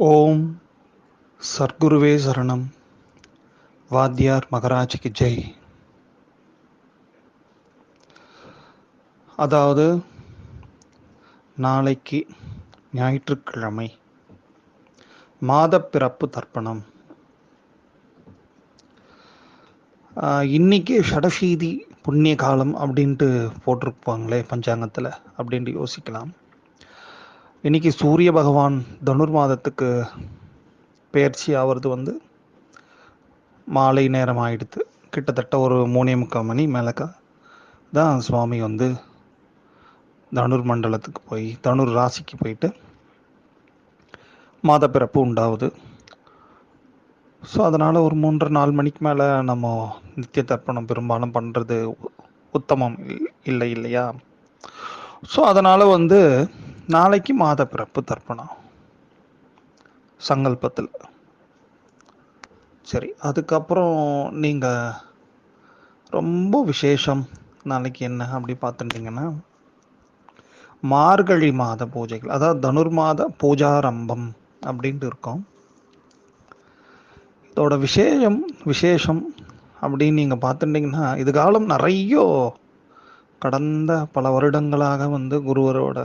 ஓம் சர்க்குருவே சரணம். வாத்தியார் மகராஜிக்கு ஜெய். அதாவது நாளைக்கு ஞாயிற்றுக்கிழமை மாதப்பிறப்பு தர்ப்பணம். இன்னைக்கு ஷடசீதி புண்ணிய காலம் அப்படின்ட்டு போட்டிருப்பாங்களே பஞ்சாங்கத்தில் அப்படின்ட்டு யோசிக்கலாம். இன்னைக்கு சூரிய பகவான் தனுர் மாதத்துக்கு பெயர்ச்சி ஆகிறது வந்து மாலை நேரம் ஆயிடுத்து கிட்டத்தட்ட ஒரு மூணே முக்கால் மணி மேலக்கா தான் சுவாமி வந்து தனுர் மண்டலத்துக்கு போய் தனுர் ராசிக்கு போயிட்டு மாதப்பிறப்பு உண்டாகுது ஸோ அதனால் ஒரு மூன்று நாலு மணிக்கு மேலே நம்ம நித்திய தர்ப்பணம் பெரும்பாலும் பண்ணுறது உத்தமம் இல்- இல்லை இல்லையா? ஸோ அதனால் வந்து நாளைக்கு மாத பிறப்பு தர்ப்பணம். சங்கல்பத்தில். சரி அதுக்கப்புறம் நீங்கள் ரொம்ப விசேஷம் நாளைக்கு என்ன அப்படி பார்த்துட்டிங்கன்னா மார்கழி மாத பூஜைகள் அதாவது தனுர் மாத பூஜாரம்பம் அப்படின்ட்டு இருக்கும். இதோட விசேஷம் விசேஷம் அப்படின்னு நீங்கள் பார்த்துட்டிங்கன்னா இது காலம் நிறைய கடந்த பல வருடங்களாக வந்து குருவரோட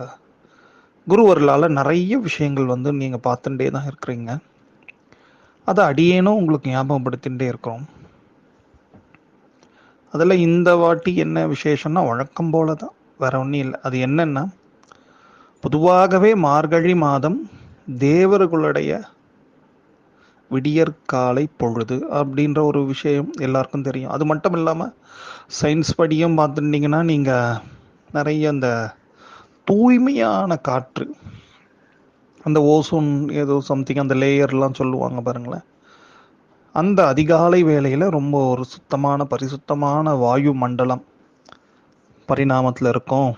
குருவர்களால் நிறைய விஷயங்கள் வந்து நீங்கள் பார்த்துட்டே தான் இருக்கிறீங்க. அதை அடியேனும் உங்களுக்கு ஞாபகப்படுத்திகிட்டே இருக்கிறோம். அதில் இந்த வாட்டி என்ன விசேஷம்னா வழக்கம் போல தான் வேற ஒன்றும் இல்லை. அது என்னென்னா பொதுவாகவே மார்கழி மாதம் தேவர்களுடைய விடியற்காலை பொழுது அப்படின்ற ஒரு விஷயம் எல்லாருக்கும் தெரியும். அது மட்டும் இல்லாமல் சயின்ஸ் படியும் பார்த்துட்டிங்கன்னா நீங்கள் நிறைய அந்த தூய்மையான காற்று. அந்த ஓசோன் ஏதோ சம்திங் அந்த லேயர்லாம் சொல்லுவாங்க பாருங்களேன். அந்த அதிகாலை வேளையில் ரொம்ப ஒரு சுத்தமான பரிசுத்தமான வாயு மண்டலம் பரிணாமத்தில் இருக்கும்.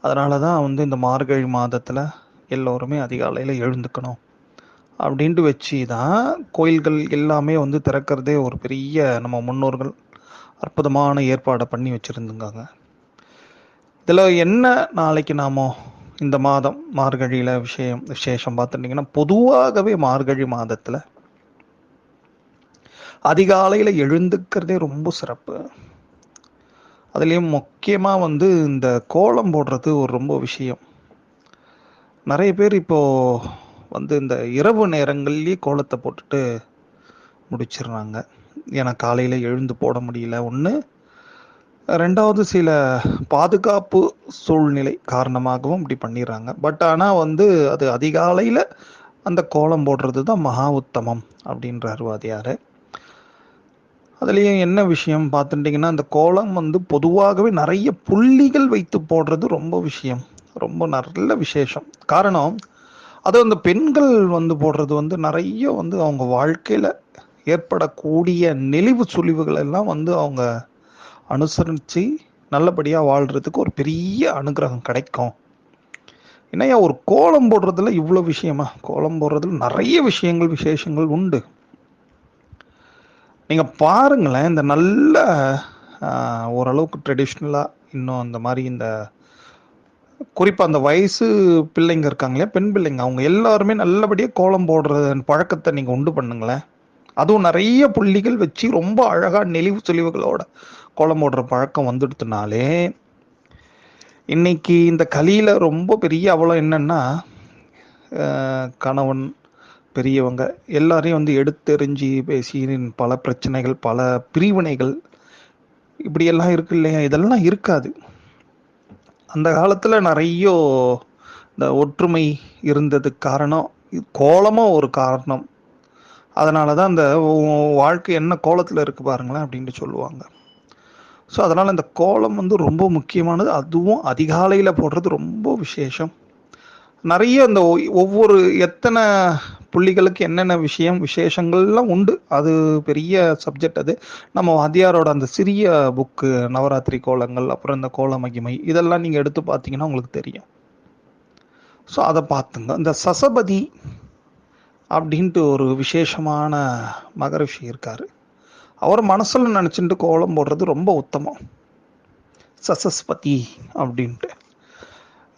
அதனால தான் வந்து இந்த மார்கழி மாதத்தில் எல்லோருமே அதிகாலையில் எழுந்துக்கணும். அப்படின்ட்டு வச்சு தான் கோயில்கள் எல்லாமே வந்து திறக்கிறதே ஒரு பெரிய நம்ம முன்னோர்கள் அற்புதமான ஏற்பாடை பண்ணி வச்சுருந்துங்காங்க இதில் என்ன நாளைக்கு நாமோ இந்த மாதம் மார்கழியில் விஷயம் விசேஷம் பார்த்துட்டிங்கன்னா பொதுவாகவே மார்கழி மாதத்தில் அதிகாலையில் எழுந்துக்கிறதே ரொம்ப சிறப்பு. அதுலேயும் முக்கியமாக வந்து இந்த கோலம் போடுறது ஒரு ரொம்ப விஷயம். நிறைய பேர் இப்போது வந்து இந்த இரவு நேரங்கள்லேயே கோலத்தை போட்டுட்டு முடிச்சிடுறாங்க. ஏன்னா காலையில் எழுந்து போட முடியல. ஒன்று ரெண்டாவது சில பாதுகாப்பு சூழ்நிலை காரணமாகவும் இப்படி பண்ணிடுறாங்க. பட் ஆனால் வந்து அது அதிகாலையில் அந்த கோலம் போடுறது தான் மகா உத்தமம் அப்படின்றார் வாதியார். அதுலேயும் என்ன விஷயம் பார்த்துட்டிங்கன்னா அந்த கோலம் வந்து பொதுவாகவே நிறைய புள்ளிகள் வைத்து போடுறது ரொம்ப விஷயம். ரொம்ப நல்ல விசேஷம். காரணம் அது அந்த பெண்கள் வந்து போடுறது வந்து நிறைய வந்து அவங்க வாழ்க்கையில் ஏற்படக்கூடிய நெளிவு சுழிவுகள் எல்லாம் வந்து அவங்க அனுசரித்து நல்லபடியாக வாழ்கிறதுக்கு ஒரு பெரிய அனுகிரகம் கிடைக்கும். என்னையா ஒரு கோலம் போடுறதுல இவ்வளோ விஷயமா? கோலம் போடுறதுல நிறைய விஷயங்கள் விசேஷங்கள் உண்டு. நீங்கள் பாருங்களேன் இந்த நல்ல ஓரளவுக்கு ட்ரெடிஷ்னலாக இன்னும் அந்த மாதிரி இந்த குறிப்பாக அந்த வயசு பிள்ளைங்க இருக்காங்க இல்லையா பெண் பிள்ளைங்க அவங்க எல்லாருமே நல்லபடியாக கோலம் போடுற பழக்கத்தை நீங்கள் உண்டு பண்ணுங்களேன். அதுவும் நிறைய புள்ளிகள் வச்சு ரொம்ப அழகாக நெளிவு சுழிவுகளோட கோலம் போடுற பழக்கம் வந்துடுத்துனாலே இன்னைக்கு இந்த கலியில் ரொம்ப பெரிய அவலம் என்னன்னா கணவன் பெரியவங்க எல்லாரையும் வந்து எடுத்தெறிஞ்சு பேசி பல பிரச்சனைகள் பல பிரிவினைகள் இப்படியெல்லாம் இருக்கு இல்லையா? இதெல்லாம் இருக்காது. அந்த காலத்தில் நிறைய இந்த ஒற்றுமை இருந்ததுக்கு காரணம் கோலமாக ஒரு காரணம். அதனால தான் அந்த வாழ்க்கை என்ன கோலத்தில் இருக்கு பாருங்களேன் அப்படின்ட்டு சொல்லுவாங்க. ஸோ அதனால் இந்த கோலம் வந்து ரொம்ப முக்கியமானது. அதுவும் அதிகாலையில் போடுறது ரொம்ப விசேஷம். நிறைய இந்த ஒ- ஒவ்வொரு எத்தனை புள்ளிகளுக்கு என்னென்ன விஷயம் விசேஷங்கள்லாம் உண்டு. அது பெரிய சப்ஜெக்ட் அது. நம்ம வாத்தியாரோட அந்த சிறிய புக்கு நவராத்திரி கோலங்கள் அப்புறம் இந்த கோல மகிமை இதெல்லாம் நீங்கள் எடுத்து பார்த்தீங்கன்னா உங்களுக்கு தெரியும். ஸோ அதை பார்த்துங்க. இந்த சசபதி அப்படின்ட்டு ஒரு விசேஷமான மகரிஷி இருக்காரு. அவர் மனசில் நினச்சிட்டு கோலம் போடுறது ரொம்ப உத்தமம். சசஸ்பதி அப்படின்ட்டு.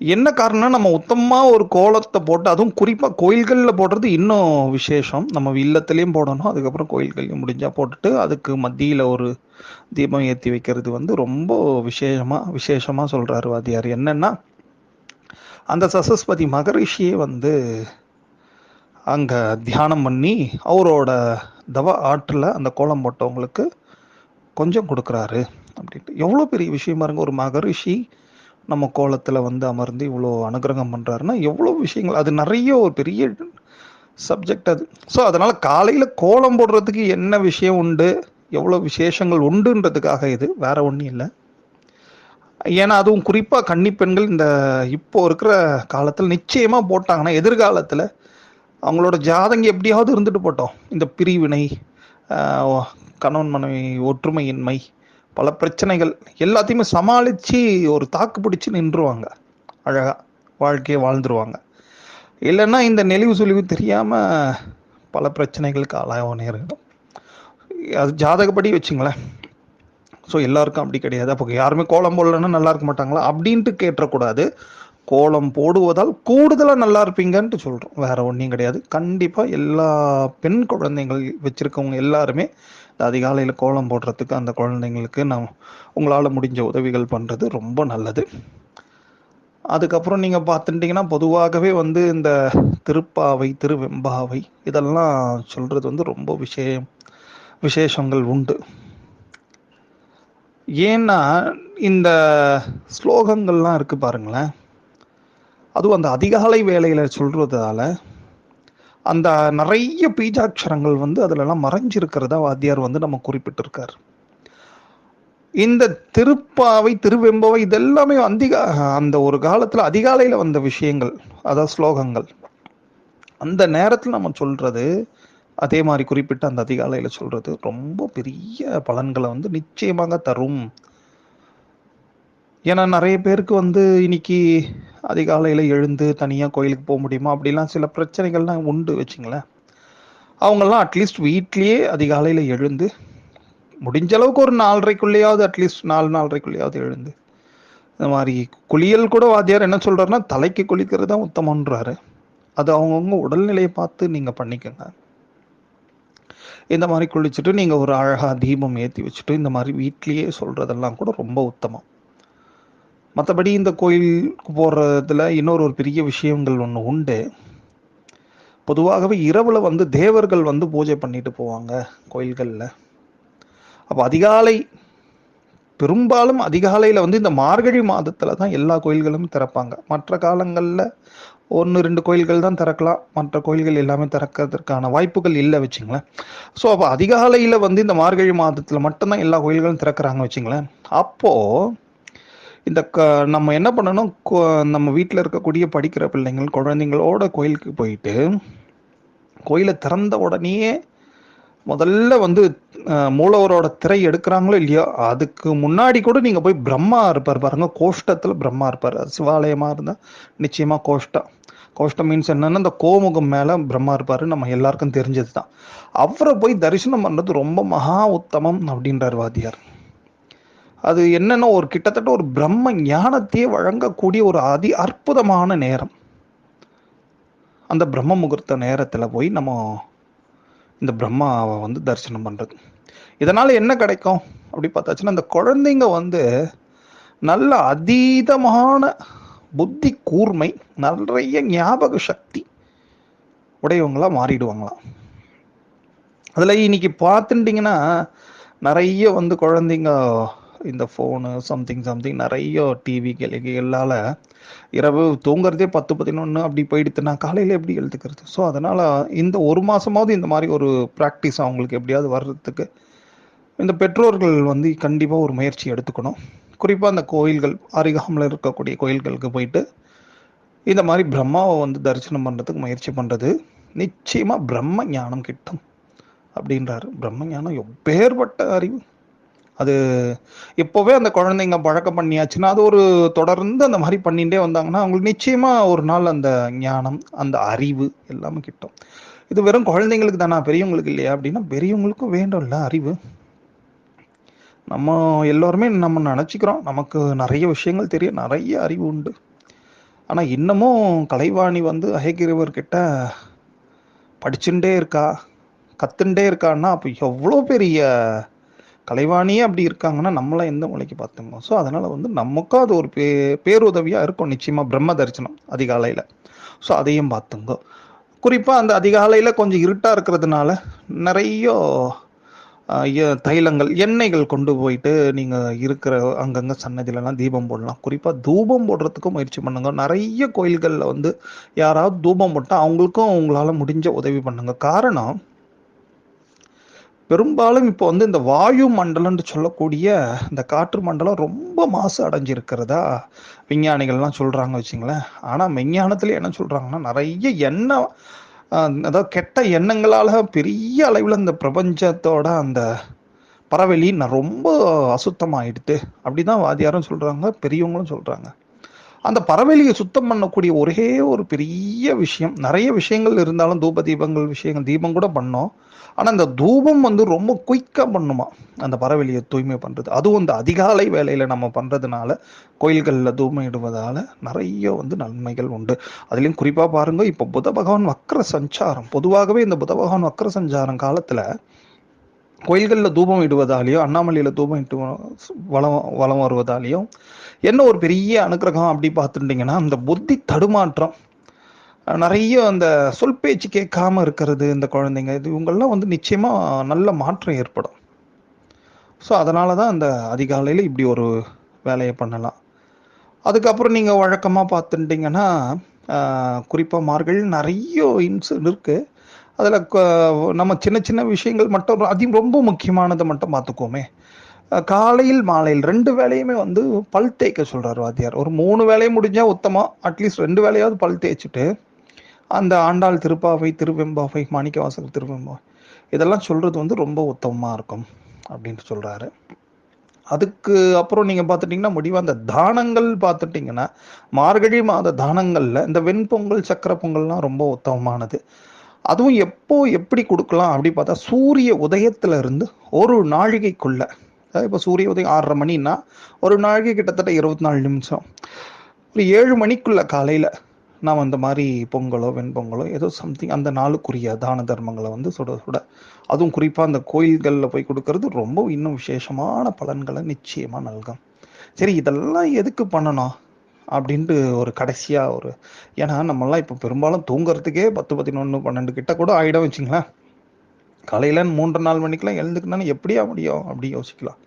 என்ன காரணம்னா நம்ம உத்தமமாக ஒரு கோலத்தை போட்டு அதுவும் குறிப்பாக கோயில்களில் போடுறது இன்னும் விசேஷம். நம்ம இல்லத்துலேயும் போடணும் அதுக்கப்புறம் கோயில்கள்லையும் முடிஞ்சால் போட்டுட்டு அதுக்கு மத்தியில் ஒரு தீபம் ஏற்றி வைக்கிறது வந்து ரொம்ப விசேஷமாக விசேஷமாக சொல்கிறாரு வாதியார் என்னென்னா அந்த சசஸ்பதி மகரிஷியே வந்து அங்கே தியானம் பண்ணி அவரோட தவ ஆற்றில் அந்த கோலம் போட்டவங்களுக்கு கொஞ்சம் கொடுக்குறாரு அப்படின்ட்டு. எவ்வளோ பெரிய விஷயமா இருங்க ஒரு மகரிஷி நம்ம கோலத்தில் வந்து அமர்ந்து இவ்வளோ அனுகிரகம் பண்ணுறாருன்னா எவ்வளோ விஷயங்கள். அது நிறைய ஒரு பெரிய சப்ஜெக்ட் அது. ஸோ அதனால் காலையில் கோலம் போடுறதுக்கு என்ன விஷயம் உண்டு? எவ்வளோ விசேஷங்கள் உண்டுன்றதுக்காக இது. வேற ஒன்றும் இல்லை. ஏன்னா அதுவும் குறிப்பாக கன்னி பெண்கள் இந்த இப்போ இருக்கிற காலத்தில் நிச்சயமாக போட்டாங்கன்னா எதிர்காலத்தில் அவங்களோட ஜாதகம் எப்படியாவது இருந்துட்டு போட்டோம். இந்த பிரிவினை கணவன் மனைவி ஒற்றுமையின்மை பல பிரச்சனைகள் எல்லாத்தையுமே சமாளித்து ஒரு தாக்கு பிடிச்சி நின்றுவாங்க. அழகாக வாழ்க்கையை வாழ்ந்துருவாங்க. இல்லைன்னா இந்த நெளிவு சுழிவு தெரியாமல் பல பிரச்சனைகளுக்கு ஆளாக நேரிடும் அது ஜாதகப்படி வச்சுங்களேன். ஸோ எல்லாருக்கும் அப்படி கிடையாது. அப்போ யாருமே கோலம் போடலன்னா நல்லா இருக்க மாட்டாங்களா? அப்படின்ட்டு கேட்டக்கூடாது கோலம் போடுவதால் கூடுதலாக நல்லா இருப்பீங்கன்ட்டு சொல்கிறோம் வேற ஒன்றும் கிடையாது. கண்டிப்பாக எல்லா பெண் குழந்தைகள் வச்சுருக்கவங்க எல்லாருமே அதிகாலையில் கோலம் போடுறதுக்கு அந்த குழந்தைங்களுக்கு நான் உங்களால் முடிஞ்ச உதவிகள் பண்ணுறது ரொம்ப நல்லது. அதுக்கப்புறம் நீங்கள் பார்த்துட்டிங்கன்னா பொதுவாகவே வந்து இந்த திருப்பாவை திருவெம்பாவை இதெல்லாம் சொல்கிறது வந்து ரொம்ப விஷயம் விசேஷங்கள் உண்டு. ஏன்னா இந்த ஸ்லோகங்கள்லாம் இருக்குது பாருங்களேன். அதுவும் அந்த அதிகாலை வேலையில் சொல்கிறதால அந்த நிறைய பீஜாட்சரங்கள் வந்து அதுலலாம் மறைஞ்சிருக்கிறதா வாத்தியார் வந்து நம்ம குறிப்பிட்டிருக்கார். இந்த திருப்பாவை திருவெம்பவை இதெல்லாமே அதிகா அந்த ஒரு காலத்தில் அதிகாலையில் வந்த விஷயங்கள் அதாவது ஸ்லோகங்கள். அந்த நேரத்தில் நம்ம சொல்கிறது அதே மாதிரி குறிப்பிட்ட அந்த அதிகாலையில் சொல்கிறது ரொம்ப பெரிய பலன்களை வந்து நிச்சயமாக தரும். ஏன்னா நிறைய பேருக்கு வந்து இன்னைக்கு அதிகாலையில் எழுந்து தனியாக கோயிலுக்கு போக முடியுமா? அப்படிலாம் சில பிரச்சனைகள்லாம் உண்டு வச்சுங்களேன். அவங்கெல்லாம் அட்லீஸ்ட் வீட்லேயே அதிகாலையில் எழுந்து முடிஞ்ச அளவுக்கு ஒரு நாலரைக்குள்ளேயாவது அட்லீஸ்ட் நாலு நாலரைக்குள்ளேயாவது எழுந்து. இந்த மாதிரி குளியல் கூட வாத்தியார் என்ன சொல்கிறாருன்னா தலைக்கு குளிக்கிறது தான் உத்தமன்றாரு அது அவங்கவுங்க உடல்நிலையை பார்த்து நீங்கள் பண்ணிக்கோங்க. இந்த மாதிரி குளிச்சுட்டு நீங்கள் ஒரு அழகாக தீபம் ஏற்றி வச்சுட்டு இந்த மாதிரி வீட்லேயே சொல்கிறதெல்லாம் கூட ரொம்ப உத்தமம். மற்றபடி இந்த கோயிலுக்கு போகிறதுல இன்னொரு ஒரு பெரிய விஷயங்கள் ஒன்று உண்டு. பொதுவாகவே இரவில் வந்து தேவர்கள் வந்து பூஜை பண்ணிட்டு போவாங்க கோயில்களில். அப்போ அதிகாலை பெரும்பாலும் அதிகாலையில் வந்து இந்த மார்கழி மாதத்தில் தான் எல்லா கோயில்களும் திறப்பாங்க. மற்ற காலங்களில் ஒன்று ரெண்டு கோயில்கள் தான் திறக்கலாம். மற்ற கோயில்கள் எல்லாமே திறக்கிறதுக்கான வாய்ப்புகள் இல்லை வச்சுங்களேன். ஸோ அப்போ அதிகாலையில் வந்து இந்த மார்கழி மாதத்தில் மட்டும்தான் எல்லா கோயில்களும் திறக்கிறாங்க வச்சுங்களேன். அப்போது இந்த க நம்ம என்ன பண்ணணும்? நம்ம வீட்டில் இருக்கக்கூடிய படிக்கிற பிள்ளைங்கள் குழந்தைங்களோட கோயிலுக்கு போயிட்டு கோயிலை திறந்த உடனேயே முதல்ல வந்து மூலவரோட திரை எடுக்கிறாங்களோ இல்லையோ அதுக்கு முன்னாடி கூட நீங்கள் போய் பிரம்மா இருப்பார் பாருங்க. கோஷ்டத்தில் பிரம்மா இருப்பார். சிவாலயமாக இருந்தால் நிச்சயமாக கோஷ்டம். கோஷ்டம் மீன்ஸ் என்னன்னா இந்த கோமுகம் மேலே பிரம்மா இருப்பார். நம்ம எல்லாருக்கும் தெரிஞ்சது தான் அவரை போய் தரிசனம் பண்ணுறது ரொம்ப மகா உத்தமம் அப்படின்றார் வாத்தியார். அது என்னென்னா ஒரு கிட்டத்தட்ட ஒரு பிரம்ம ஞானத்தையே வழங்கக்கூடிய ஒரு அதி அற்புதமான நேரம். அந்த பிரம்ம முகூர்த்த நேரத்தில் போய் நம்ம இந்த பிரம்மாவை வந்து தரிசனம் பண்ணுறது இதனால் என்ன கிடைக்கும்? அப்படி பார்த்தாச்சுன்னா அந்த குழந்தைங்க வந்து நல்ல அதீதமான புத்தி கூர்மை நிறைய ஞாபக சக்தி உடையவங்களாக மாறிடுவாங்களாம். அதில் இன்னைக்கு பார்த்துட்டிங்கன்னா நிறைய வந்து குழந்தைங்க இந்த ஃபோனு சம்திங் சம்திங் நிறைய டிவி கிளைகளால் இரவு தூங்குறதே பத்து பதினொன்று அப்படி போயிடுத்துனா காலையில் எப்படி எழுதுக்கிறது ஸோ அதனால் இந்த ஒரு மாதமாவது இந்த மாதிரி ஒரு ப்ராக்டிஸ் அவங்களுக்கு எப்படியாவது வர்றதுக்கு இந்த பெற்றோர்கள் வந்து கண்டிப்பாக ஒரு முயற்சி எடுத்துக்கணும். குறிப்பாக அந்த கோயில்கள் அருகாமல் இருக்கக்கூடிய கோயில்களுக்கு போயிட்டு இந்த மாதிரி பிரம்மாவை வந்து தரிசனம் பண்ணுறதுக்கு முயற்சி பண்ணுறது நிச்சயமாக பிரம்ம ஞானம் கிட்டும் அப்படின்றாரு. பிரம்ம ஞானம் எப்பேற்பட்ட அறிவு. அது இப்போவே அந்த குழந்தைங்க பழக்கம் பண்ணியாச்சுன்னா அது ஒரு தொடர்ந்து அந்த மாதிரி பண்ணிகிட்டே வந்தாங்கன்னா அவங்களுக்கு நிச்சயமா ஒரு நாள் அந்த ஞானம் அந்த அறிவு எல்லாமே கிட்டும். இது வெறும் குழந்தைங்களுக்கு தானா? பெரியவங்களுக்கு இல்லையா? அப்படின்னா பெரியவங்களுக்கும் வேண்டும்ல அறிவு. நம்ம எல்லோருமே நம்ம நினச்சிக்கிறோம். நமக்கு நிறைய விஷயங்கள் தெரியும். நிறைய அறிவு உண்டு. ஆனால் இன்னமும் கலைவாணி வந்து அயகிரிவர்கிட்ட படிச்சுட்டே இருக்கா? கத்துண்டே இருக்கான்னா அப்போ எவ்வளோ பெரிய கலைவாணியே அப்படி இருக்காங்கன்னா நம்மளாம் எந்த மொழிக்கு பார்த்தோமோ ஸோ அதனால் வந்து நமக்கும் அது ஒரு பே பேருதவியாக இருக்கும். நிச்சயமாக பிரம்ம தரிசனம் அதிகாலையில். ஸோ அதையும் பார்த்துங்க. குறிப்பாக அந்த அதிகாலையில் கொஞ்சம் இருட்டாக இருக்கிறதுனால நிறைய தைலங்கள் எண்ணெய்கள் கொண்டு போயிட்டு நீங்கள் இருக்கிற அங்கங்கே சன்னதியிலலாம் தீபம் போடலாம். குறிப்பாக தூபம் போடுறதுக்கும் முயற்சி பண்ணுங்க. நிறைய கோயில்களில் வந்து யாராவது தூபம் போட்டால் அவங்களுக்கும் உங்களால் முடிஞ்ச உதவி பண்ணுங்க. காரணம் பெரும்பாலும் இப்போ வந்து இந்த வாயு மண்டலம்னு சொல்லக்கூடிய இந்த காற்று மண்டலம் ரொம்ப மாசு அடைஞ்சிருக்கிறதா விஞ்ஞானிகள்லாம் சொல்கிறாங்க வச்சுங்களேன். ஆனால் விஞ்ஞானத்தில் என்ன சொல்கிறாங்கன்னா நிறைய எண்ணெய் அதாவது கெட்ட எண்ணங்களால் பெரிய அளவில் இந்த பிரபஞ்சத்தோட அந்த பறவெளி நான் ரொம்ப அசுத்தமாயிடுது அப்படிதான் வாதியாரும் சொல்கிறாங்க பெரியவங்களும் சொல்கிறாங்க அந்த பறவெளியை சுத்தம் பண்ணக்கூடிய ஒரே ஒரு பெரிய விஷயம் நிறைய விஷயங்கள் இருந்தாலும் தூப தீபங்கள் விஷயங்கள் தீபம் கூட பண்ணோம். ஆனால் இந்த தூபம் வந்து ரொம்ப குயிக்காக பண்ணுமா? அந்த பறவெளியை தூய்மை பண்ணுறது அதுவும் இந்த அதிகாலை வேலையில் நம்ம பண்ணுறதுனால கோயில்களில் தூபம் இடுவதால் நிறைய வந்து நன்மைகள் உண்டு. அதுலேயும் குறிப்பாக பாருங்கள் இப்போ புத பகவான் வக்கர சஞ்சாரம். பொதுவாகவே இந்த புத பகவான் வக்கர சஞ்சாரம் காலத்தில் கோயில்களில் தூபம் இடுவதாலேயோ அண்ணாமலையில் தூபம் இட்டு வளம் வளம் வருவதாலேயும் என்ன ஒரு பெரிய அனுக்கிரகம் அப்படி பார்த்துட்டிங்கன்னா அந்த புத்தி தடுமாற்றம். நிறைய அந்த சொல் பேச்சு கேட்காம இருக்கிறது இந்த குழந்தைங்க இது இவங்கெல்லாம் வந்து நிச்சயமா நல்ல மாற்றம் ஏற்படும். ஸோ அதனால தான் அந்த அதிகாலையில் இப்படி ஒரு வேலையை பண்ணலாம். அதுக்கப்புறம் நீங்கள் வழக்கமாக பார்த்துட்டிங்கன்னா குறிப்பாக மார்கள் நிறைய இன்ஸ் இருக்குது அதில் நம்ம சின்ன சின்ன விஷயங்கள் மட்டும் அதிகம் ரொம்ப முக்கியமானதை மட்டும் பார்த்துக்கோமே காலையில் மாலையில் ரெண்டு வேலையுமே வந்து பல் தேய்க்க சொல்கிறார் வாத்தியார். ஒரு மூணு வேலையும் முடிஞ்சால் உத்தமாக அட்லீஸ்ட் ரெண்டு வேலையாவது பல் தேய்ச்சிட்டு அந்த ஆண்டாள் திருப்பாவை திருவெம்பாவை மாணிக்கவாசல் திருவெம்பாவை. இதெல்லாம் சொல்றது வந்து ரொம்ப உத்தமமா இருக்கும் அப்படின்னு சொல்றாரு. அதுக்கு அப்புறம் நீங்க பார்த்துட்டீங்கன்னா முடிவாக அந்த தானங்கள் பார்த்துட்டீங்கன்னா மார்கழி மாத தானங்கள்ல இந்த வெண்பொங்கல் சக்கரை பொங்கல்லாம் ரொம்ப உத்தமமானது. அதுவும் எப்போ எப்படி கொடுக்கலாம் அப்படி பார்த்தா சூரிய உதயத்துல இருந்து ஒரு நாழிகைக்குள்ள அதாவது இப்போ சூரிய உதயம் ஆறரை மணின்னா ஒரு நாழிகை கிட்டத்தட்ட இருபத்தி நாலு நிமிஷம். ஒரு ஏழு மணிக்குள்ள காலையில நாம் அந்த மாதிரி பொங்கலோ வெண்பொங்கலோ ஏதோ சம்திங் அந்த நாளுக்குரிய தான தர்மங்களை வந்து சுட சுட அதுவும் குறிப்பாக அந்த கோயில்களில் போய் கொடுக்கறது ரொம்ப இன்னும் விசேஷமான பலன்களை நிச்சயமா நல்கும். சரி இதெல்லாம் எதுக்கு பண்ணணும்? அப்படின்ட்டு ஒரு கடைசியாக ஒரு ஏன்னா நம்மலாம் இப்போ பெரும்பாலும் தூங்குறதுக்கே பத்து பதினொன்று பன்னெண்டு கிட்ட கூட ஆகிடும் வச்சுங்களேன். காலையில மூன்று நாலு மணிக்கெல்லாம் எழுந்துக்கணும்னா எப்படியா முடியும்? அப்படி யோசிக்கலாம்.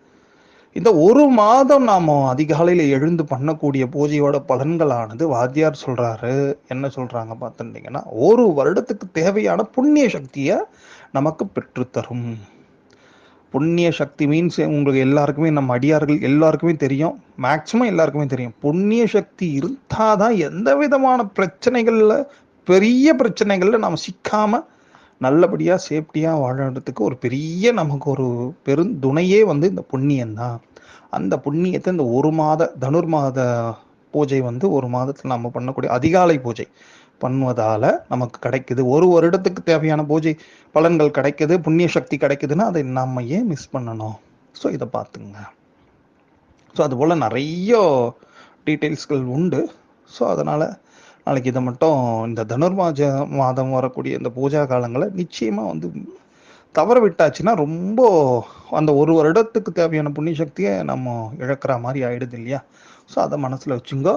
இந்த ஒரு மாதம் நாம் அதிகாலையில் எழுந்து பண்ணக்கூடிய பூஜையோட பலன்களானது வாத்தியார் சொல்கிறாரு என்ன சொல்கிறாங்க பார்த்துட்டீங்கன்னா ஒரு வருடத்துக்கு தேவையான புண்ணிய சக்தியை நமக்கு பெற்றுத்தரும் புண்ணிய சக்தி மீன்ஸ் உங்களுக்கு எல்லாருக்குமே நம்ம அடியார்கள் எல்லாருக்குமே தெரியும். மேக்சிமம் எல்லாருக்குமே தெரியும். புண்ணிய சக்தி இருந்தால் தான் எந்த விதமான பிரச்சனைகளில் பெரிய பிரச்சனைகளில் நாம் சிக்காமல் நல்லபடியாக சேஃப்டியாக வாழறதுக்கு ஒரு பெரிய நமக்கு ஒரு பெருந்துணையே வந்து இந்த புண்ணியம்தான். அந்த புண்ணியத்தை இந்த ஒரு மாத தனுர் மாத பூஜை வந்து ஒரு மாதத்தில் நம்ம பண்ணக்கூடிய அதிகாலை பூஜை பண்ணுவதால நமக்கு கிடைக்குது. ஒரு வருடத்துக்கு தேவையான பூஜை பலன்கள் கிடைக்குது புண்ணிய சக்தி கிடைக்குதுன்னா அதை நம்ம ஏன் மிஸ் பண்ணணும்? ஸோ இதை பார்த்துங்க. ஸோ அது போல் நிறைய டீட்டெயில்ஸ்கள் உண்டு. ஸோ அதனால் நாளைக்கு இதை மட்டும் இந்த தனுர்மாஜ மாதம் வரக்கூடிய இந்த பூஜா காலங்களை நிச்சயமாக வந்து தவற விட்டாச்சுன்னா ரொம்ப அந்த ஒரு வருடத்துக்கு தேவையான புண்ணிய சக்தியை நம்ம இழக்கிற மாதிரி ஆயிடுது இல்லையா? ஸோ அதை மனசில் வச்சுங்கோ.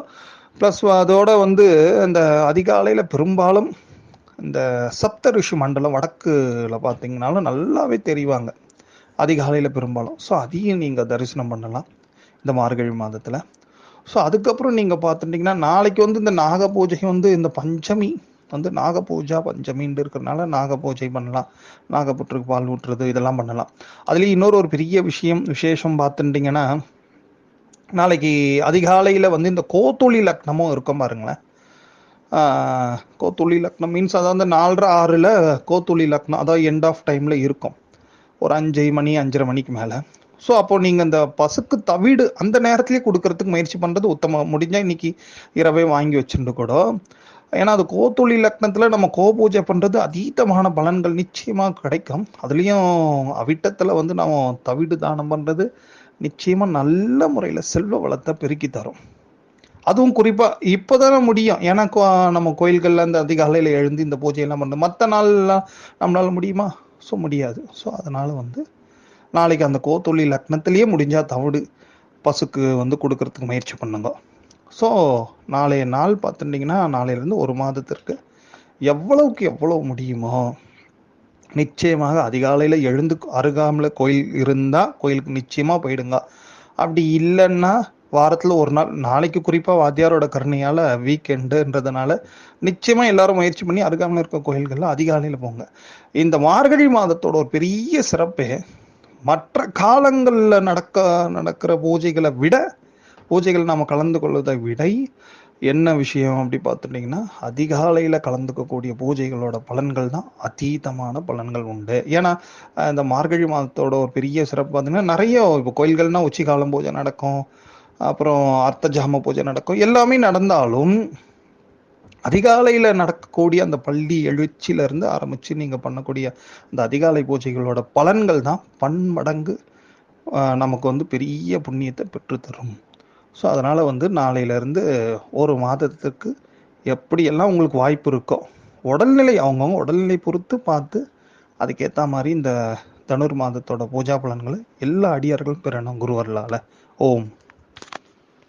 ப்ளஸ் அதோட வந்து இந்த அதிகாலையில் பெரும்பாலும் இந்த சப்த ரிஷி மண்டலம் வடக்குல பார்த்தீங்கனாலும் நல்லாவே தெரிவாங்க. அதிகாலையில் பெரும்பாலும். ஸோ அதையும் நீங்கள் தரிசனம் பண்ணலாம். இந்த மார்கழி மாதத்தில். ஸோ அதுக்கப்புறம் நீங்கள் பார்த்துட்டிங்கன்னா நாளைக்கு வந்து இந்த நாக பூஜை வந்து இந்த பஞ்சமி வந்து நாக பூஜா பஞ்சமின்னு இருக்கிறனால நாக பூஜை பண்ணலாம். நாகப்புற்றுக்கு பால் ஊற்றுறது இதெல்லாம் பண்ணலாம். அதுலேயும் இன்னொரு ஒரு பெரிய விஷயம் விசேஷம் பார்த்துட்டிங்கன்னா நாளைக்கு அதிகாலையில் வந்து இந்த கோத்தொழி லக்னமும் இருக்கும் பாருங்களேன். கோத்துளி லக்னம் மீன்ஸ் அதாவது நாலரை ஆறில் கோத்துளி லக்னம் அதாவது எண்ட் ஆஃப் டைமில் இருக்கும். ஒரு அஞ்சு மணி அஞ்சரை மணிக்கு மேலே. ஸோ அப்போ நீங்கள் இந்த பசுக்கு தவிடு அந்த நேரத்திலே கொடுக்கறதுக்கு முயற்சி பண்ணுறது உத்தமம். முடிஞ்சால் இன்னைக்கு இரவே வாங்கி வச்சுட்டு கூட. ஏன்னா அது கோத்தொழில் லக்னத்தில் நம்ம கோ பூஜை பண்ணுறது அதீதமான பலன்கள் நிச்சயமாக கிடைக்கும். அதுலேயும் அவிட்டத்தில் வந்து நம்ம தவிடு தானம் பண்ணுறது நிச்சயமாக நல்ல முறையில் செல்வ வளத்தை பெருக்கி தரும். அதுவும் குறிப்பா இப்போதானே முடியும். ஏன்னா கோ- நம்ம கோயில்களில் அந்த அதிகாலையில் எழுந்து இந்த பூஜையெல்லாம் பண்ணுறது மற்ற நாள்லாம் நம்மளால் முடியுமா? ஸோ முடியாது. ஸோ அதனால் வந்து நாளைக்கு அந்த கோத்தொழி லக்னத்திலேயே முடிஞ்சா தவிடு பசுக்கு வந்து கொடுக்கறதுக்கு முயற்சி பண்ணுங்க. ஸோ நாளைய நாள் பார்த்துட்டிங்கன்னா நாளையிலேருந்து ஒரு மாதத்திற்கு எவ்வளவுக்கு எவ்வளவு முடியுமோ நிச்சயமாக அதிகாலையில் எழுந்து அருகாமல் கோயில் இருந்தால் கோயிலுக்கு நிச்சயமாக போயிடுங்க. அப்படி இல்லைன்னா வாரத்தில் ஒரு நாள் நாளைக்கு குறிப்பாக வாத்தியாரோட கருணையால் வீக்கெண்டுன்றதுனால நிச்சயமாக எல்லாரும் முயற்சி பண்ணி அருகாமல் இருக்க கோயில்களில் அதிகாலையில் போங்க. இந்த மார்கழி மாதத்தோட ஒரு பெரிய சிறப்பே மற்ற காலங்களில் நடக்க நடக்கிற பூஜைகளை விட பூஜைகள் நாம் கலந்து கொள்வதை விட என்ன விஷயம் அப்படி பார்த்துட்டிங்கன்னா அதிகாலையில் கலந்துக்கக்கூடிய பூஜைகளோட பலன்கள் தான் அதீதமான பலன்கள் உண்டு. ஏன்னா இந்த மார்கழி மாதத்தோட ஒரு பெரிய சிறப்பு பார்த்தீங்கன்னா நிறைய இப்போ கோயில்கள்னால் உச்சிகாலம் பூஜை நடக்கும் அப்புறம் அர்த்த ஜாம பூஜை நடக்கும் எல்லாமே நடந்தாலும் அதிகாலையில் நடக்கக்கூடிய அந்த பள்ளி எழுச்சியிலேருந்து ஆரம்பித்து நீங்கள் பண்ணக்கூடிய அந்த அதிகாலை பூஜைகளோட பலன்கள் தான் பன்மடங்கு நமக்கு வந்து பெரிய புண்ணியத்தை பெற்றுத்தரும். ஸோ அதனால் வந்து நாளையிலேருந்து ஒரு மாதத்துக்கு எப்படியெல்லாம் உங்களுக்கு வாய்ப்பு இருக்கோ உடல்நிலை அவங்கவுங்க உடல்நிலை பொறுத்து பார்த்து அதுக்கேற்ற மாதிரி இந்த தனுர் மாதத்தோட பூஜா பலன்களை எல்லா அடியார்களும் பெறணும் குருவர்களால். ஓம்.